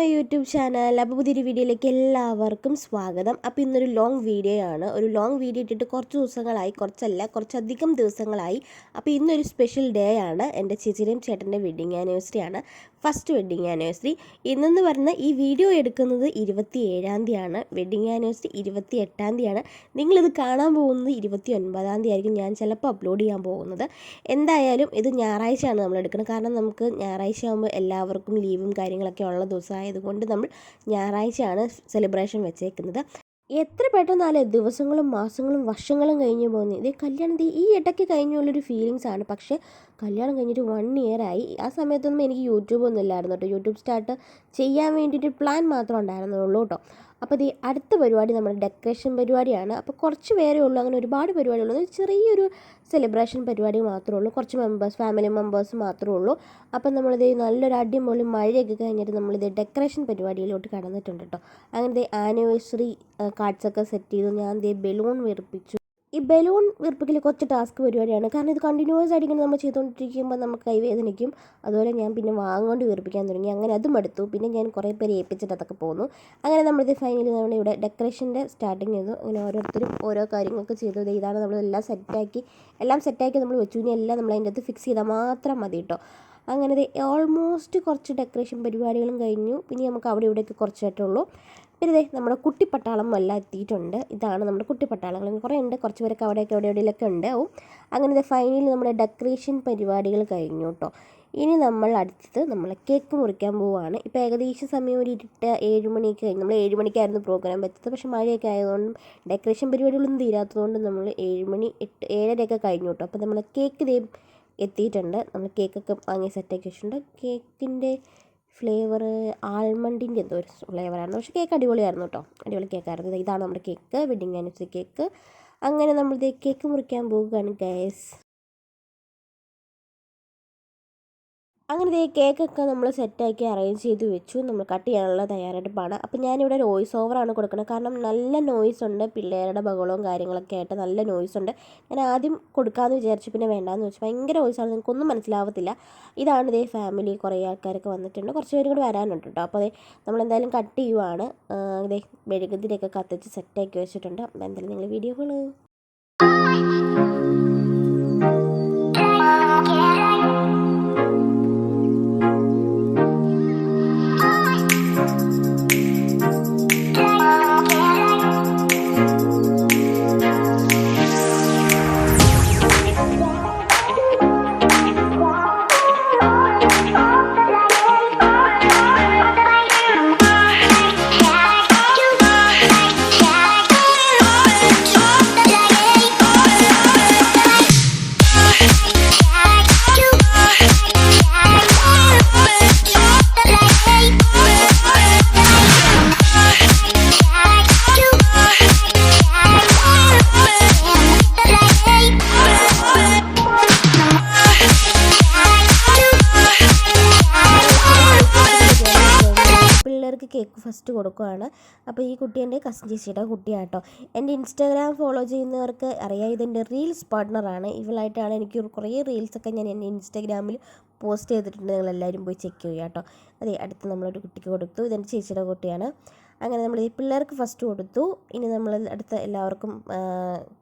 My YouTube channel. അപ്പോൾ പുതിയൊരു വീഡിയോയിലേക്ക് എല്ലാവർക്കും സ്വാഗതം. അപ്പോൾ ഇന്നൊരു ലോങ് വീഡിയോ ആണ്. ഒരു ലോങ് വീഡിയോ ഇട്ടിട്ട് കുറച്ച് ദിവസങ്ങളായി കുറച്ചല്ല കുറച്ചധികം ദിവസങ്ങളായി. അപ്പോൾ ഇന്നൊരു സ്പെഷ്യൽ ഡേ ആണ്. എന്റെ ചേച്ചിയുടെയും ചേട്ടന്റെ വെഡിങ് ആനിവേഴ്സറി ആണ്. First wedding anniversary. ഇന്നെന്ന് പറഞ്ഞാൽ ഈ വീഡിയോ എടുക്കുന്നത് ഇരുപത്തി ഏഴാം തീയതിയാണ്. വെഡ്ഡിങ് ആനിവേഴ്സറി ഇരുപത്തി എട്ടാം തീയതിയാണ്. നിങ്ങളിത് കാണാൻ പോകുന്നത് ഇരുപത്തി ഒൻപതാം തീയതി ആയിരിക്കും ഞാൻ ചിലപ്പോൾ അപ്ലോഡ് ചെയ്യാൻ പോകുന്നത്. എന്തായാലും ഇത് ഞായറാഴ്ചയാണ് നമ്മൾ എടുക്കുന്നത്. കാരണം നമുക്ക് ഞായറാഴ്ച ആകുമ്പോൾ എല്ലാവർക്കും ലീവും കാര്യങ്ങളൊക്കെ ഉള്ള ദിവസമായതുകൊണ്ട് നമ്മൾ ഞായറാഴ്ചയാണ് സെലിബ്രേഷൻ വെച്ചേക്കുന്നത്. എത്ര പെട്ടെന്നാലേ ദിവസങ്ങളും മാസങ്ങളും വർഷങ്ങളും കഴിഞ്ഞു പോകുന്നത്? ഇതേ കല്യാണത്തിൽ ഈ ഇടയ്ക്ക് കഴിഞ്ഞുള്ളൊരു ഫീലിങ്സാണ് പക്ഷേ കല്യാണം കഴിഞ്ഞിട്ട് വൺ ഇയർ ആയി. ആ സമയത്തൊന്നും എനിക്ക് യൂട്യൂബ് ഒന്നും ഇല്ലായിരുന്നു കേട്ടോ യൂട്യൂബ് സ്റ്റാർട്ട് ചെയ്യാൻ വേണ്ടിയിട്ട് പ്ലാൻ മാത്രം ഉണ്ടായിരുന്നുള്ളൂ കേട്ടോ അപ്പോൾ ഇത് അടുത്ത പരിപാടി നമ്മുടെ ഡെക്കറേഷൻ പരിപാടിയാണ്. അപ്പോൾ കുറച്ച് പേരേ ഉള്ളൂ. അങ്ങനെ ഒരുപാട് പരിപാടികളുള്ളൂ ചെറിയൊരു സെലിബ്രേഷൻ പരിപാടി മാത്രമേ ഉള്ളൂ. കുറച്ച് മെമ്പേഴ്സ് ഫാമിലി മെമ്പേഴ്സ് മാത്രമേ ഉള്ളൂ. അപ്പം നമ്മളിത് നല്ലൊരു അടിപൊളി മഴയൊക്കെ കഴിഞ്ഞിട്ട് നമ്മളിത് ഡെക്കറേഷൻ പരിപാടിയിലോട്ട് കടന്നിട്ടുണ്ട് കേട്ടോ അങ്ങനത്തെ ആനിവേഴ്സറി കാർഡ്സൊക്കെ സെറ്റ് ചെയ്തു. ഞാൻ ദേ ബലൂൺ വിറപ്പിച്ചു ഈ ബലൂൺ വിർപ്പിക്കൽ കുറച്ച് ടാസ്ക് പരിപാടിയാണ്. കാരണം ഇത് കണ്ടിന്യൂസ് ആയിട്ട് ഇങ്ങനെ നമ്മൾ ചെയ്തുകൊണ്ടിരിക്കുമ്പോൾ നമുക്ക് കൈവേദനിക്കും അതുപോലെ ഞാൻ പിന്നെ വാങ്ങുകൊണ്ട് വീർപ്പിക്കാൻ തുടങ്ങി. അങ്ങനെ അതും എടുത്തു. പിന്നെ ഞാൻ കുറേ പേര് ഏൽപ്പിച്ചിട്ട് അതൊക്കെ പോന്നു. അങ്ങനെ നമ്മളിത് ഫൈനലി നമ്മൾ ഇവിടെ ഡെക്കറേഷന്റെ സ്റ്റാർട്ടിങ് ചെയ്തു. അങ്ങനെ ഓരോരുത്തരും ഓരോ കാര്യങ്ങളൊക്കെ ചെയ്തു. ഇതാണ് നമ്മളെല്ലാം സെറ്റാക്കി എല്ലാം സെറ്റാക്കി നമ്മൾ വെച്ചു. ഇനി എല്ലാം നമ്മൾ അതിന്റെ അകത്ത് ഫിക്സ് ചെയ്താൽ മാത്രം മതി കേട്ടോ. അങ്ങനെ ഓൾമോസ്റ്റ് കുറച്ച് ഡെക്കറേഷൻ പരിപാടികളും കഴിഞ്ഞു. ഇനി നമുക്ക് അവിടെ ഇവിടെയൊക്കെ കുറച്ചായിട്ടേ ഉള്ളൂ പിന്നെ ദേ നമ്മുടെ കുട്ടിപ്പട്ടാളം എല്ലാം എത്തിയിട്ടുണ്ട്. ഇതാണ് നമ്മുടെ കുട്ടിപ്പട്ടാളങ്ങൾ. കുറേ ഉണ്ട്. കുറച്ച് പേരൊക്കെ അവിടെയൊക്കെ അവിടെ എവിടെയൊക്കെ ഉണ്ടാവും അങ്ങനെ ദേ ഫൈനലി നമ്മുടെ ഡെക്കറേഷൻ പരിപാടികൾ കഴിഞ്ഞു കേട്ടോ ഇനി നമ്മൾ അടുത്തത് നമ്മൾ കേക്ക് മുറിക്കാൻ പോവുകയാണ് ഇപ്പോൾ ഏകദേശം സമയം ഒരു ഇരുട്ട് ഏഴ് മണിയൊക്കെ കഴിഞ്ഞു നമ്മൾ ഏഴ് മണിക്കായിരുന്നു പ്രോഗ്രാം വെച്ചത് പക്ഷേ മഴയൊക്കെ ആയതുകൊണ്ടും ഡെക്കറേഷൻ പരിപാടികളൊന്നും തീരാത്തതുകൊണ്ട് നമ്മൾ ഏഴ് മണി എട്ട് ഏഴരയൊക്കെ കഴിഞ്ഞു കേട്ടോ അപ്പോൾ നമ്മൾ കേക്ക് എത്തിയിട്ടുണ്ട്. നമ്മൾ കേക്കൊക്കെ വാങ്ങി സെറ്റാക്കി വെച്ചിട്ടുണ്ട്. കേക്കിന്റെ ഫ്ലേവർ ആൽമണ്ടിന്റെ എന്തോ ഒരു ഫ്ലേവറായിരുന്നു പക്ഷേ കേക്ക് അടിപൊളിയായിരുന്നു കേട്ടോ. അടിപൊളി കേക്കായിരുന്നു. ഇതാണ് നമ്മുടെ കേക്ക്. വെഡിങ് ആനിവേഴ്സറി കേക്ക് അങ്ങനെ നമ്മൾ കേക്ക് മുറിക്കാൻ പോവുകയാണ് ഗൈസ് അങ്ങനെ ഈ കേക്കൊക്കെ നമ്മൾ സെറ്റാക്കി അറേഞ്ച് ചെയ്ത് വെച്ചു. നമ്മൾ കട്ട് ചെയ്യാനുള്ള തയ്യാറെടുപ്പാണ് അപ്പോൾ ഞാനിവിടെ വോയിസ് ഓവറാണ് കൊടുക്കുന്നത് കാരണം നല്ല നോയ്സ് ഉണ്ട്. പിള്ളേരുടെ ബഹളവും കാര്യങ്ങളൊക്കെ ആയിട്ട് നല്ല നോയ്സ് ഉണ്ട്. ഞാൻ ആദ്യം കൊടുക്കാമെന്ന് വിചാരിച്ചു. പിന്നെ വേണ്ടാന്ന് വെച്ചു. ഭയങ്കര വോയിസാണ് നിങ്ങൾക്കൊന്നും മനസ്സിലാവത്തില്ല. ഇതാണ് ഇതേ ഫാമിലി കുറേ ആൾക്കാരൊക്കെ വന്നിട്ടുണ്ട്. കുറച്ച് പേരും കൂടി വരാനുണ്ട് കേട്ടോ അപ്പോൾ അതെ നമ്മളെന്തായാലും കട്ട് ചെയ്യുവാണ്. ഇതേ മെഴുകുതിരിയൊക്കെ കത്തിച്ച് സെറ്റാക്കി വെച്ചിട്ടുണ്ട്. അപ്പോൾ എന്തായാലും നിങ്ങൾ വീഡിയോ പിള്ളേർക്ക് ഫസ്റ്റ് കൊടുക്കുകയാണ് അപ്പോൾ ഈ കുട്ടി എന്റെ കസിൻ ചേച്ചിയുടെ കുട്ടിയാട്ടോ. എന്റെ ഇൻസ്റ്റാഗ്രാം ഫോളോ ചെയ്യുന്നവർക്ക് അറിയാം ഇതെന്റെ റീൽസ് പാർട്ട്ണറാണ് ഇവളായിട്ടാണ് എനിക്ക് കുറേ റീൽസൊക്കെ ഞാൻ എന്റെ ഇൻസ്റ്റാഗ്രാമിൽ പോസ്റ്റ് ചെയ്തിട്ടുണ്ട്. നിങ്ങൾ നിങ്ങളെല്ലാവരും പോയി ചെക്ക് ചെയ്യുക കേട്ടോ. അതെ അടുത്ത് നമ്മളൊരു കുട്ടിക്ക് കൊടുത്തു. ഇതെന്റെ ചേച്ചിയുടെ കുട്ടിയാണ്. അങ്ങനെ നമ്മൾ ഈ പിള്ളേർക്ക് ഫസ്റ്റ് കൊടുത്തു. ഇനി നമ്മൾ അടുത്ത എല്ലാവർക്കും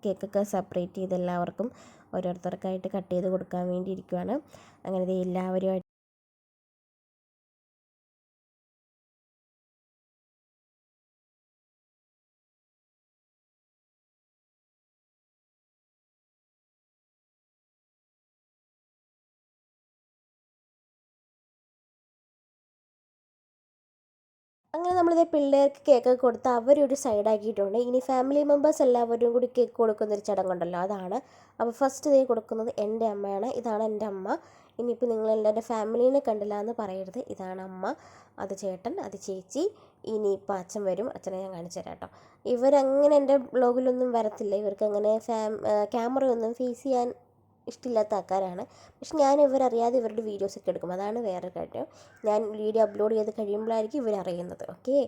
കേക്കൊക്കെ സെപ്പറേറ്റ് ചെയ്ത് എല്ലാവർക്കും ഓരോരുത്തർക്കായിട്ട് കട്ട് ചെയ്ത് കൊടുക്കാൻ വേണ്ടി ഇരിക്കുവാണ്. അങ്ങനെ എല്ലാവരുമായിട്ട് അങ്ങനെ നമ്മളിത് പിള്ളേർക്ക് കേക്ക് കൊടുത്ത് അവരൊരു സൈഡാക്കിയിട്ടുണ്ട്. ഇനി ഫാമിലി മെമ്പേഴ്സ് എല്ലാവരും കൂടി കേക്ക് കൊടുക്കുന്ന ഒരു ചടങ്ങുണ്ടല്ലോ അതാണ്. അപ്പോൾ ഫസ്റ്റ് ഇതേ കൊടുക്കുന്നത് എന്റെ അമ്മയാണ് ഇതാണ് എന്റെ അമ്മ. ഇനിയിപ്പോൾ നിങ്ങൾ എന്റെ ഫാമിലീനെ കണ്ടില്ല എന്ന് പറയരുത് ഇതാണ് അമ്മ അത് ചേട്ടൻ അത് ചേച്ചി. ഇനിയിപ്പോൾ അച്ഛൻ വരും അച്ഛനെ ഞാൻ കാണിച്ചു തരാം കേട്ടോ. ഇവരങ്ങനെ എന്റെ ബ്ലോഗിലൊന്നും വരത്തില്ല ഇവർക്ക് അങ്ങനെ ഫാം ക്യാമറയൊന്നും ഫേസ് ചെയ്യാൻ ഇഷ്ടമില്ലാത്ത ആൾക്കാരാണ്. പക്ഷെ ഞാൻ ഇവരറിയാതെ ഇവരുടെ വീഡിയോസൊക്കെ എടുക്കും. അതാണ് വേറെ കാര്യം. ഞാൻ വീഡിയോ അപ്ലോഡ് ചെയ്ത് കഴിയുമ്പോഴായിരിക്കും ഇവരറിയുന്നത്. ഓക്കെ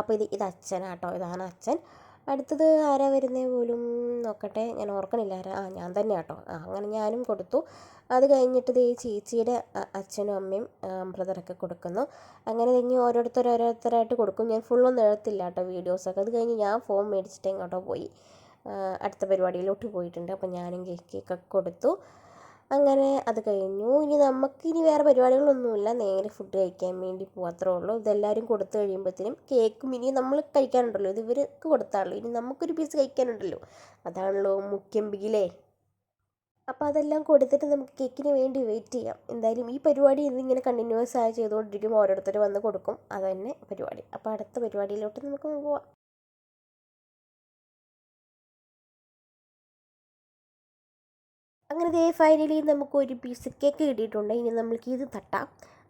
അപ്പോൾ ഇത് ഇത് അച്ഛനാട്ടോ ഇതാണ് അച്ഛൻ. അടുത്തത് ആരാ വരുന്നത് പോലും നോക്കട്ടെ. ഞാൻ ഓർക്കണില്ല ആരാ. ആ ഞാൻ തന്നെ കേട്ടോ ആ അങ്ങനെ ഞാനും കൊടുത്തു. അത് കഴിഞ്ഞിട്ട് ഈ ചേച്ചിയുടെ അച്ഛനും അമ്മയും ബ്രദറൊക്കെ കൊടുക്കുന്നു. അങ്ങനെ ഇനി ഓരോരുത്തർ ഓരോരുത്തരായിട്ട് കൊടുക്കും. ഞാൻ ഫുള്ളൊന്നും എഴുത്തില്ല കേട്ടോ വീഡിയോസൊക്കെ അത് കഴിഞ്ഞ് ഞാൻ ഫോൺ മേടിച്ചിട്ട് എങ്ങോട്ടോ പോയി. അടുത്ത പരിപാടിയിലോട്ട് പോയിട്ടുണ്ട്. അപ്പോൾ ഞാനും കേക്ക് കേക്കൊക്കെ കൊടുത്തു. അങ്ങനെ അത് കഴിഞ്ഞു. ഇനി നമുക്ക് ഇനി വേറെ പരിപാടികളൊന്നുമില്ല. നേരെ ഫുഡ് കഴിക്കാൻ വേണ്ടി പോകാത്രേ ഉള്ളൂ. ഇതെല്ലാവരും കൊടുത്തു കഴിയുമ്പോഴത്തേനും കേക്കും ഇനി നമ്മൾ കഴിക്കാനുണ്ടല്ലോ. ഇത് ഇവർക്ക് കൊടുത്താണല്ലോ ഇനി നമുക്കൊരു പീസ് കഴിക്കാനുണ്ടല്ലോ. അതാണല്ലോ ബിഗിലേ അപ്പോൾ അതെല്ലാം കൊടുത്തിട്ട് നമുക്ക് കേക്കിന് വേണ്ടി വെയിറ്റ് ചെയ്യാം. എന്തായാലും ഈ പരിപാടി ഇതിങ്ങനെ കണ്ടിന്യൂസ് ആയി ചെയ്തുകൊണ്ടിരിക്കുമ്പോൾ ഓരോരുത്തർ വന്ന് കൊടുക്കും. അത് തന്നെ പരിപാടി. അപ്പോൾ അടുത്ത പരിപാടിയിലോട്ട് നമുക്ക് പോവാം. അങ്ങനെ ദേ ഫൈനലി നമുക്ക് ഒരു പീസ് കേക്ക് കിട്ടിയിട്ടുണ്ട്. ഇനി നമ്മൾക്ക് ഇത് തട്ടാം.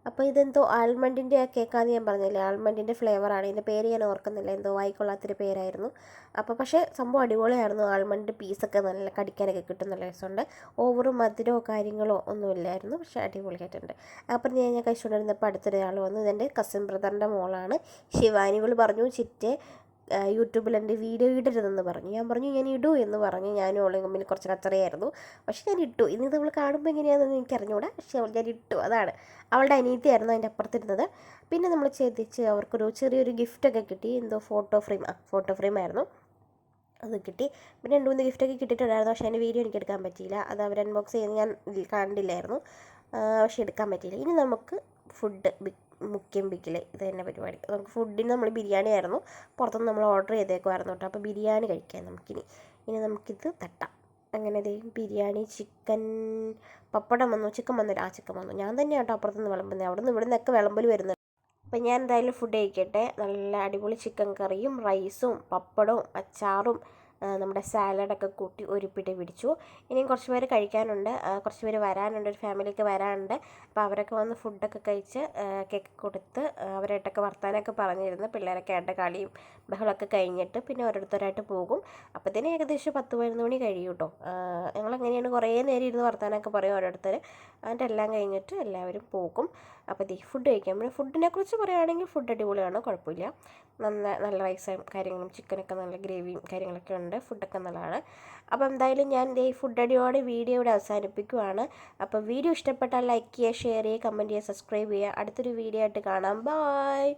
അപ്പോൾ ഇതെന്തോ ആൽമണ്ടിന്റെ കേക്കാന്ന് ഞാൻ പറഞ്ഞില്ലേ? ആൽമണ്ടിന്റെ ഫ്ലേവറാണ് ഇതിന്റെ പേര് ഞാൻ ഓർക്കുന്നില്ല. എന്തോ വായിക്കൊള്ളാത്തൊരു പേരായിരുന്നു. അപ്പോൾ പക്ഷേ സംഭവം അടിപൊളിയായിരുന്നു. ആൽമണ്ട് പീസൊക്കെ നല്ല കടിക്കാനൊക്കെ കിട്ടും നല്ല രസമുണ്ട്. ഓവറും മധുരമോ കാര്യങ്ങളോ ഒന്നുമില്ലായിരുന്നു പക്ഷേ അടിപൊളിയായിട്ടുണ്ട്. അപ്പം ഞാൻ ഞാൻ കഴിച്ചുകൊണ്ടിരുന്നപ്പോൾ അടുത്തൊരാൾ വന്നു. ഇതെന്റെ കസിൻ ബ്രദറിന്റെ മോളാണ്. ശിവാനികൾ പറഞ്ഞു ചിറ്റേ യൂട്യൂബിൽ എന്റെ വീഡിയോ ഇടരുതെന്ന് പറഞ്ഞു. ഞാൻ പറഞ്ഞു ഞാൻ ഇടൂ എന്ന് പറഞ്ഞു ഞാൻ അവളും തമ്മിൽ കുറച്ച് കച്ചറയായിരുന്നു. പക്ഷേ ഞാൻ ഇട്ടു. ഇനി നമ്മൾ കാണുമ്പോൾ എങ്ങനെയാണെന്ന് എനിക്ക് അറിഞ്ഞുകൂടാ പക്ഷേ അവൾ ഞാൻ ഇട്ടു. അതാണ്. അവളുടെ അനിയത്തിയായിരുന്നു അതിന്റെ അപ്പുറത്തിരുന്നത്. പിന്നെ നമ്മൾ ചെയ്തിച്ച് അവർക്കൊരു ചെറിയൊരു ഗിഫ്റ്റൊക്കെ കിട്ടി. എന്തോ ഫോട്ടോ ഫ്രെയിം ആ ഫോട്ടോ ഫ്രെയിം ആയിരുന്നു. അത് കിട്ടി. പിന്നെ രണ്ട് മൂന്ന് ഗിഫ്റ്റൊക്കെ കിട്ടിയിട്ടുണ്ടായിരുന്നു. പക്ഷേ അതിന്റെ വീഡിയോ എനിക്ക് എടുക്കാൻ പറ്റിയില്ല. അത് അവർ അൺബോക്സ് ചെയ്ത് ഞാൻ കണ്ടില്ലായിരുന്നു. പക്ഷേ എടുക്കാൻ പറ്റിയില്ല. ഇനി നമുക്ക് ഫുഡ് മുഖ്യം ബിക്കിൽ ഇത് തന്നെ പരിപാടി. നമുക്ക് ഫുഡിന് നമ്മൾ ബിരിയാണി ആയിരുന്നു. പുറത്തുനിന്ന് നമ്മൾ ഓർഡർ ചെയ്തേക്കുമായിരുന്നു കേട്ടോ. അപ്പോൾ ബിരിയാണി കഴിക്കാം നമുക്കിനി. ഇനി നമുക്കിത് തട്ടാം. അങ്ങനെ ദേ ബിരിയാണി ചിക്കൻ പപ്പടം വന്നു. ചിക്കൻ വന്നു. ആ ചിക്കൻ വന്നു. ഞാൻ തന്നെയാണ് കേട്ടോ അപ്പുറത്തുനിന്ന് വിളമ്പുന്നത് അവിടെ നിന്ന് ഇവിടെ നിന്നൊക്കെ വിളമ്പൽ വരുന്നത്. അപ്പം ഞാൻ എന്തായാലും ഫുഡ് കഴിക്കട്ടെ. നല്ല അടിപൊളി ചിക്കൻ കറിയും റൈസും പപ്പടവും അച്ചാറും നമ്മുടെ സാലഡൊക്കെ കൂട്ടി ഒരു പിടി പിടിച്ചു. ഇനിയും കുറച്ച് പേര് കഴിക്കാനുണ്ട്. കുറച്ച് പേര് വരാനുണ്ട്. ഒരു ഫാമിലിക്ക് വരാനുണ്ട്. അപ്പോൾ അവരൊക്കെ വന്ന് ഫുഡൊക്കെ കഴിച്ച് കേക്ക് കൊടുത്ത് അവരായിട്ടൊക്കെ വർത്താനമൊക്കെ പറഞ്ഞിരുന്നു. പിള്ളേരൊക്കെ ആയിട്ട് കളിയും ബഹളമൊക്കെ കഴിഞ്ഞിട്ട് പിന്നെ ഓരോരുത്തരായിട്ട് പോകും. അപ്പോഴത്തേന് ഏകദേശം പത്ത് പതിനൊന്ന് മണി കഴിയും കേട്ടോ ഞങ്ങളങ്ങനെയാണ് കുറേ നേരം ഇരുന്ന് വർത്താനമൊക്കെ പറയും ഓരോരുത്തർ അതിന്റെ എല്ലാം കഴിഞ്ഞിട്ട് എല്ലാവരും പോകും. അപ്പോൾ ദേ ഫുഡ് കഴിക്കാം. പിന്നെ ഫുഡിനെ കുറിച്ച് പറയുകയാണെങ്കിൽ ഫുഡ് അടിപൊളിയാണ് കുഴപ്പമില്ല. നല്ല നല്ല റൈസും കാര്യങ്ങളും ചിക്കനൊക്കെ നല്ല ഗ്രേവിയും കാര്യങ്ങളൊക്കെ ഉണ്ട്. ഫുഡൊക്കെ നല്ലതാണ്. അപ്പോൾ എന്തായാലും ഞാൻ ഈ ഫുഡ് അടിയോടെ വീഡിയോ ഇവിടെ അവസാനിപ്പിക്കുവാണ്. അപ്പോൾ വീഡിയോ ഇഷ്ടപ്പെട്ടാൽ ലൈക്ക് ചെയ്യുക ഷെയർ ചെയ്യുക കമന്റ് ചെയ്യുക സബ്സ്ക്രൈബ് ചെയ്യുക. അടുത്തൊരു വീഡിയോ ആയിട്ട് കാണാം. ബായ്